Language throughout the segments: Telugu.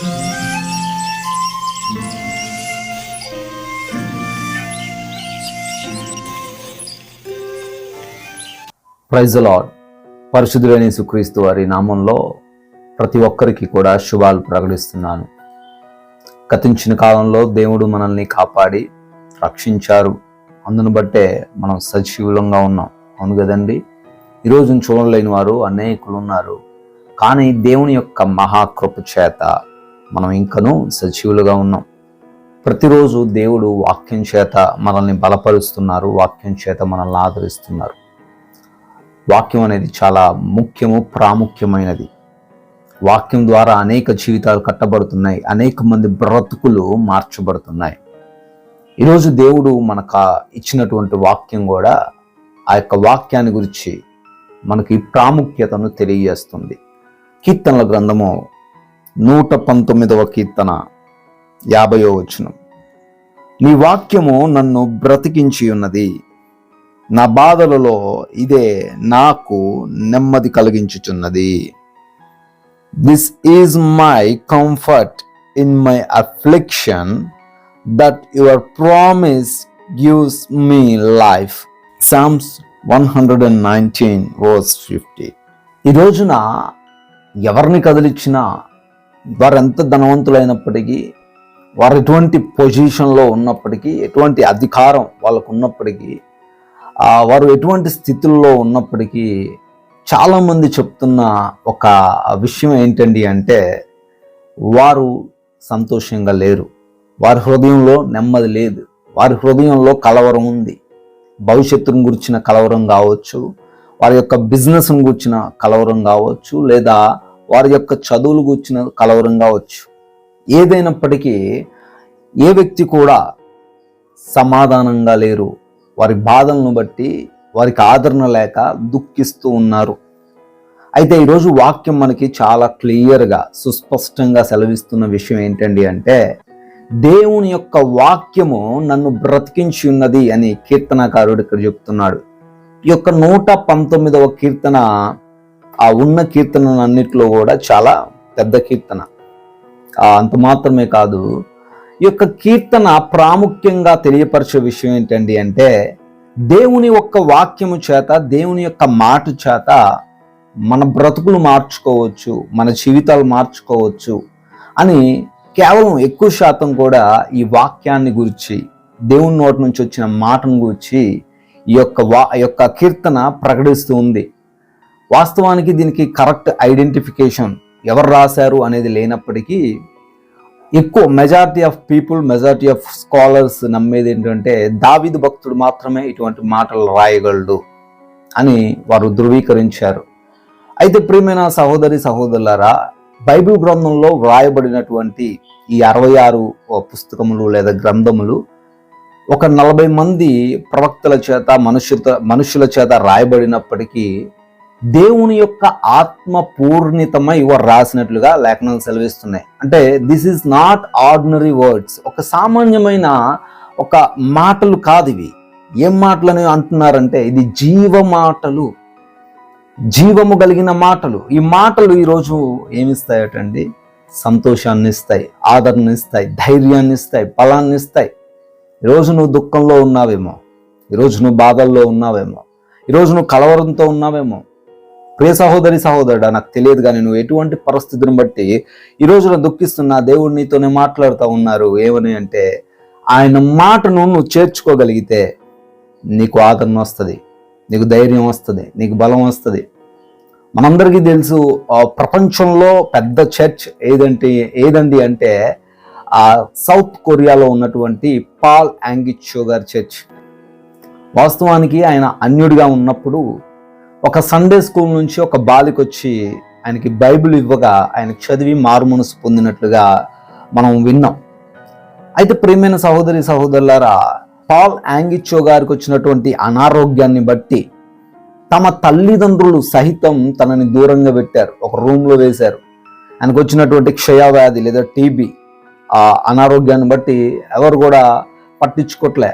ప్రైజ్ లాడ్ పరిశుద్ధులైన సుక్రీస్తు వారి నామంలో ప్రతి ఒక్కరికి కూడా శుభాలు ప్రకటిస్తున్నాను. గతించిన కాలంలో దేవుడు మనల్ని కాపాడి రక్షించారు. అందును బట్టే మనం సజీవులంగా ఉన్నాం. అవును కదండి? ఈరోజు చూడలేని వారు అనేకులు ఉన్నారు. కానీ దేవుని యొక్క మహాకృప చేత మనం ఇంకనూ సజీవులుగా ఉన్నాం. ప్రతిరోజు దేవుడు వాక్యం చేత మనల్ని బలపరుస్తున్నారు వాక్యం చేత మనల్ని ఆదరిస్తున్నారు. వాక్యం అనేది చాలా ముఖ్యము ప్రాముఖ్యమైనది. వాక్యం ద్వారా అనేక జీవితాలు కట్టబడుతున్నాయి అనేక మంది బ్రతుకులు మార్చబడుతున్నాయి. ఈరోజు దేవుడు మనకు ఇచ్చినటువంటి వాక్యం కూడా ఆ యొక్క వాక్యాన్ని గురించి మనకి ప్రాముఖ్యతను తెలియజేస్తుంది. కీర్తనల గ్రంథము నూట పంతొమ్మిదవ కీర్తన యాభయో వచనం. నీ వాక్యము నన్ను బ్రతికించి ఉన్నది. నా బాధలలో ఇదే నాకు నెమ్మది కలిగించుచున్నది. This is my comfort in my affliction that your promise gives me life Psalms one hundred and nineteen verse fifty ఈ రోజున ఎవరిని కదిలిచ్చినా వారు ఎంత ధనవంతులైనప్పటికీ వారు ఎటువంటి పొజిషన్లో ఉన్నప్పటికీ ఎటువంటి అధికారం వాళ్ళకు ఉన్నప్పటికీ వారు ఎటువంటి స్థితుల్లో ఉన్నప్పటికీ చాలామంది చెప్తున్న ఒక విషయం ఏంటండి అంటే వారు సంతోషంగా లేరు. వారి హృదయంలో నెమ్మది లేదు. వారి హృదయంలో కలవరం ఉంది. భవిష్యత్తును గురించిన కలవరం కావచ్చు వారి యొక్క బిజినెస్ను గురించిన కలవరం కావచ్చు లేదా వారి యొక్క చదువులు కూర్చిన కలవరం కావచ్చు ఏదైనప్పటికీ ఏ వ్యక్తి కూడా సమాధానంగా లేరు. వారి బాధలను బట్టి వారికి ఆదరణ లేక దుఃఖిస్తూ ఉన్నారు. అయితే ఈరోజు వాక్యం మనకి చాలా క్లియర్గా సుస్పష్టంగా సెలవిస్తున్న విషయం ఏంటండి అంటే దేవుని యొక్క వాక్యము నన్ను బ్రతికించి ఉన్నది అని కీర్తనకారుడు ఇక్కడ చెప్తున్నాడు. ఈ యొక్క నూట పంతొమ్మిదవ కీర్తన ఆ ఉన్న కీర్తనలన్నిటిలో కూడా చాలా పెద్ద కీర్తన. అంత మాత్రమే కాదు ఈ యొక్క కీర్తన ప్రాముఖ్యంగా తెలియపరిచే విషయం ఏంటండి అంటే దేవుని యొక్క వాక్యము చేత దేవుని యొక్క మాట చేత మన బ్రతుకులు మార్చుకోవచ్చు మన జీవితాలు మార్చుకోవచ్చు అని కేవలం ఎక్కువ శాతం కూడా ఈ వాక్యాన్ని గురించి దేవుని నోటి నుంచి వచ్చిన మాటను గురించి ఈ యొక్క వా యొక్క కీర్తన ప్రకటిస్తూ ఉంది. వాస్తవానికి దీనికి కరెక్ట్ ఐడెంటిఫికేషన్ ఎవరు రాశారు అనేది లేనప్పటికీ ఎక్కువ majority of people majority of scholars నమ్మేది ఏంటంటే దావిదు భక్తుడు మాత్రమే ఇటువంటి మాటలు రాయగలడు అని వారు ధృవీకరించారు. అయితే ప్రియమైన సహోదరి సహోదరులారా బైబిల్ గ్రంథంలో వ్రాయబడినటువంటి ఈ అరవై ఆరు పుస్తకములు లేదా గ్రంథములు ఒక నలభై మంది ప్రవక్తల చేత మనుషులతో మనుషుల చేత రాయబడినప్పటికీ దేవుని యొక్క ఆత్మ పూర్ణితమై వారు రాసినట్లుగా లేఖనాలు సెలవిస్తున్నాయి. అంటే this is not ordinary words ఒక సామాన్యమైన ఒక మాటలు కాదు ఇవి. ఏం మాటలు అని అంటున్నారంటే ఇది జీవ మాటలు. జీవము కలిగిన మాటలు. ఈ మాటలు ఈరోజు ఏమిస్తాయటండి? సంతోషాన్ని ఇస్తాయి ఆదరణ ఇస్తాయి ధైర్యాన్ని ఇస్తాయి బలాన్ని ఇస్తాయి ఈరోజు నువ్వు దుఃఖంలో ఉన్నావేమో. ఈరోజు నువ్వు బాధల్లో ఉన్నావేమో. ఈరోజు నువ్వు కలవరంతో ఉన్నావేమో. ప్రియ సహోదరి సహోదరుడా నాకు తెలియదు కానీ నువ్వు ఎటువంటి పరిస్థితిని బట్టి ఈ రోజున దుఃఖిస్తున్నా దేవుడు నీతోనే మాట్లాడుతూ ఉన్నారు. ఏమని అంటే ఆయన మాటను నువ్వు చేర్చుకోగలిగితే నీకు ఆదరణ వస్తుంది నీకు ధైర్యం వస్తుంది నీకు బలం వస్తుంది. మనందరికీ తెలుసు ఆ ప్రపంచంలో పెద్ద చర్చ్ ఏదంటే ఏదండి అంటే ఆ సౌత్ కొరియాలో ఉన్నటువంటి పాల్ యాంగిచో గారి చర్చ్. వాస్తవానికి ఆయన అన్యుడిగా ఉన్నప్పుడు ఒక సండే స్కూల్ నుంచి ఒక బాలికొచ్చి ఆయనకి బైబిల్ ఇవ్వగా ఆయన చదివి మారుమనసు పొందినట్లుగా మనం విన్నాం. అయితే ప్రియమైన సహోదరి సహోదరులారా పాల్ యాంగిచో గారికి వచ్చినటువంటి అనారోగ్యాన్ని బట్టి తమ తల్లిదండ్రులు సహితం తనని దూరంగా పెట్టారు. ఒక రూమ్లో వేశారు. ఆయనకు వచ్చినటువంటి క్షయవ్యాధి లేదా టీబీ ఆ అనారోగ్యాన్ని బట్టి ఎవరు కూడా పట్టించుకోవట్లే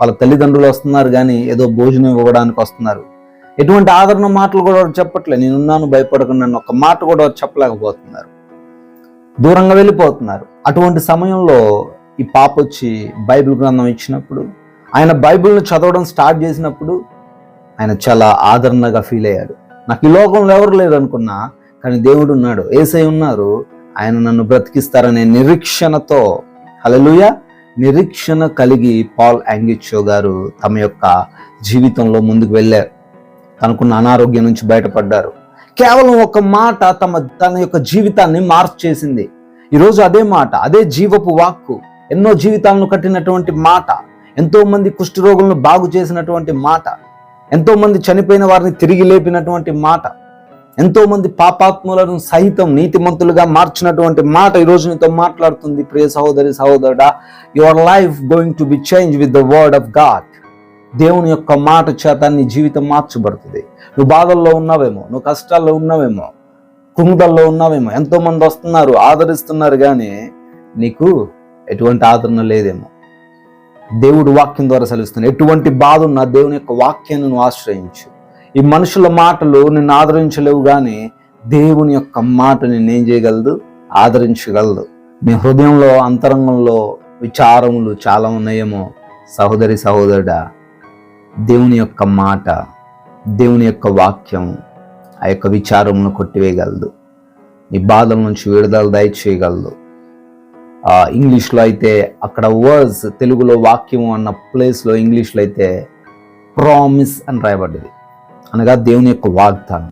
వాళ్ళ తల్లిదండ్రులు వస్తున్నారు కానీ ఏదో భోజనం ఇవ్వడానికి వస్తున్నారు. ఎటువంటి ఆదరణ మాటలు కూడా చెప్పట్లేదు చెప్పట్లే. నేనున్నాను భయపడకుండా నన్ను ఒక మాట కూడా చెప్పలేకపోతున్నారు. దూరంగా వెళ్ళిపోతున్నారు. అటువంటి సమయంలో ఈ పాప వచ్చి బైబిల్ గ్రంథం ఇచ్చినప్పుడు ఆయన బైబిల్ను చదవడం స్టార్ట్ చేసినప్పుడు ఆయన చాలా ఆదరణగా ఫీల్ అయ్యాడు. నాకు ఈ లోకంలో ఎవరు లేరు అనుకున్నా కానీ దేవుడు ఉన్నాడు. ఏసై ఉన్నారు. ఆయన నన్ను బ్రతికిస్తారనే నిరీక్షణతో హలలుయ నిరీక్షణ కలిగి పాల్ యాంగిచో గారు తమ యొక్క జీవితంలో ముందుకు వెళ్ళారు. తనకున్న అనారోగ్యం నుంచి బయటపడ్డారు. కేవలం ఒక మాట తమ తన యొక్క జీవితాన్ని మార్చేసింది ఈరోజు అదే మాట అదే జీవపు వాక్కు ఎన్నో జీవితాలను కట్టినటువంటి మాట ఎంతో మంది కుష్ఠరోగులను బాగు చేసినటువంటి మాట ఎంతో మంది చనిపోయిన వారిని తిరిగి లేపినటువంటి మాట ఎంతో మంది పాపాత్ములను సహితం నీతిమంతులుగా మార్చినటువంటి మాట ఈ నీతో మాట్లాడుతుంది. ప్రియ సహోదరి సహోదరుడా your life going to be change with the word of God దేవుని యొక్క మాట చేత నీ జీవితం మార్చబడుతుంది. నువ్వు బాధల్లో ఉన్నావేమో నువ్వు కష్టాల్లో ఉన్నావేమో కుంగుదల్లో ఉన్నావేమో ఎంతో మంది వస్తున్నారు ఆదరిస్తున్నారు కానీ నీకు ఎటువంటి ఆదరణ లేదేమో. దేవుడు వాక్యం ద్వారా సెలవిస్తున్నాడు ఎటువంటి బాధ ఉన్నా దేవుని యొక్క వాక్యాన్ని నువ్వు ఆశ్రయించు. ఈ మనుషుల మాటలు నిన్ను ఆదరించలేవు కానీ దేవుని యొక్క మాట నిన్నేం చేయగలదు? ఆదరించగలదు. నీ హృదయంలో అంతరంగంలో విచారములు చాలా ఉన్నాయేమో. సహోదరి సహోదరుడా దేవుని యొక్క మాట దేవుని యొక్క వాక్యం ఆ యొక్క విచారమును కొట్టివేయగలదు. నీ బాధల నుంచి విడుదల దయచేయగలదు. ఇంగ్లీష్లో అయితే అక్కడ వర్డ్స్ తెలుగులో వాక్యం అన్న ప్లేస్లో ఇంగ్లీష్లో అయితే ప్రామిస్ అని రాయబడ్డది. అనగా దేవుని యొక్క వాగ్దానం.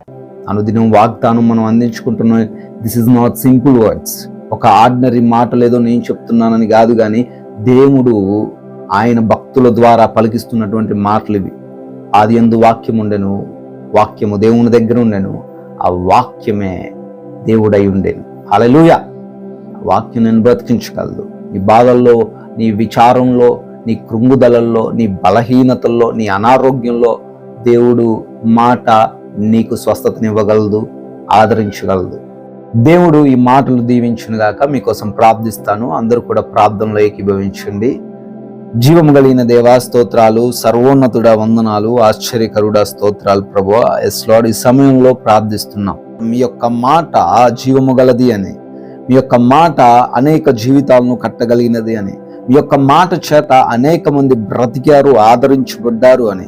అనుదినం వాగ్దానం మనం అందించుకుంటున్న this is not simple words ఒక ఆర్డినరీ మాట లేదో నేను చెప్తున్నానని కాదు కానీ దేవుడు ఆయన భక్తుల ద్వారా పలికిస్తున్నటువంటి మాటలు ఇవి. ఆది ఎందు వాక్యం ఉండెను వాక్యము దేవుని దగ్గర ఉండెను ఆ వాక్యమే దేవుడై ఉండేను. అలలుయ వాక్యం నేను బ్రతికించగలదు నీ బాధల్లో నీ విచారంలో నీ కృంగుదలల్లో నీ బలహీనతల్లో నీ అనారోగ్యంలో దేవుడు మాట నీకు స్వస్థతనివ్వగలదు ఆదరించగలదు. దేవుడు ఈ మాటలు దీవించునుగాక మీకోసం ప్రార్థిస్తాను. అందరూ కూడా ప్రార్థనలో ఏకీభవించండి. జీవము కలిగిన దేవా స్తోత్రాలు సర్వోన్నతుడ వందనాలు ఆశ్చర్యకరుడ స్తోత్రాలు ప్రభు ఎస్ ఈ సమయంలో ప్రార్థిస్తున్నాం. మీ యొక్క మాట జీవము గలది అని. మీ యొక్క మాట అనేక జీవితాలను కట్టగలిగినది అని. మీ యొక్క మాట చేత అనేక మంది బ్రతికారు ఆదరించబడ్డారు అని.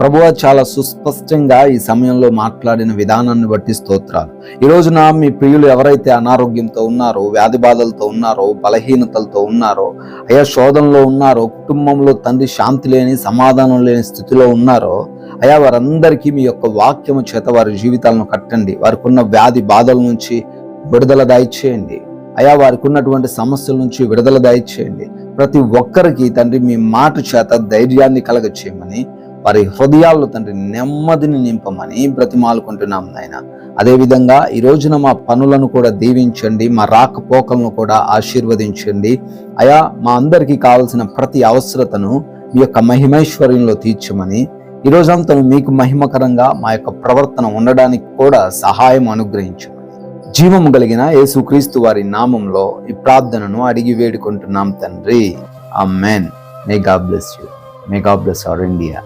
ప్రభువ చాలా సుస్పష్టంగా ఈ సమయంలో మాట్లాడిన విధానాన్ని బట్టి స్తోత్రాలు. ఈ రోజున మీ ప్రియులు ఎవరైతే అనారోగ్యంతో ఉన్నారో వ్యాధి బాధలతో ఉన్నారో బలహీనతలతో ఉన్నారో అయా శోధనలో ఉన్నారో కుటుంబంలో తండ్రి శాంతి లేని సమాధానం లేని స్థితిలో ఉన్నారో అయా వారందరికీ మీ యొక్క వాక్యము చేత వారి జీవితాలను కట్టండి. వారికి ఉన్న వ్యాధి బాధల నుంచి విడుదల దయచేయండి అయా వారికి ఉన్నటువంటి సమస్యల నుంచి విడుదల దయచేయండి ప్రతి ఒక్కరికి తండ్రి మీ మాట చేత ధైర్యాన్ని కలగచేయమని వారి హృదయాల్లో తండ్రి నెమ్మదిని నింపమని బ్రతిమాలుకుంటున్నాం నాయన. అదేవిధంగా ఈ రోజున మా పనులను కూడా దీవించండి మా రాకపోకలను కూడా ఆశీర్వదించండి. అయా మా అందరికీ కావలసిన ప్రతి అవసరతను మీ యొక్క మహిమైశ్వర్యంలో తీర్చమని ఈ రోజంతా మీకు మహిమకరంగా మా యొక్క ప్రవర్తన ఉండడానికి కూడా సహాయం అనుగ్రహించమని. జీవము కలిగిన యేసుక్రీస్తు వారి నామంలో ఈ ప్రార్థనను అడిగి వేడుకుంటున్నాం తండ్రి. Amen may God bless you may God bless our India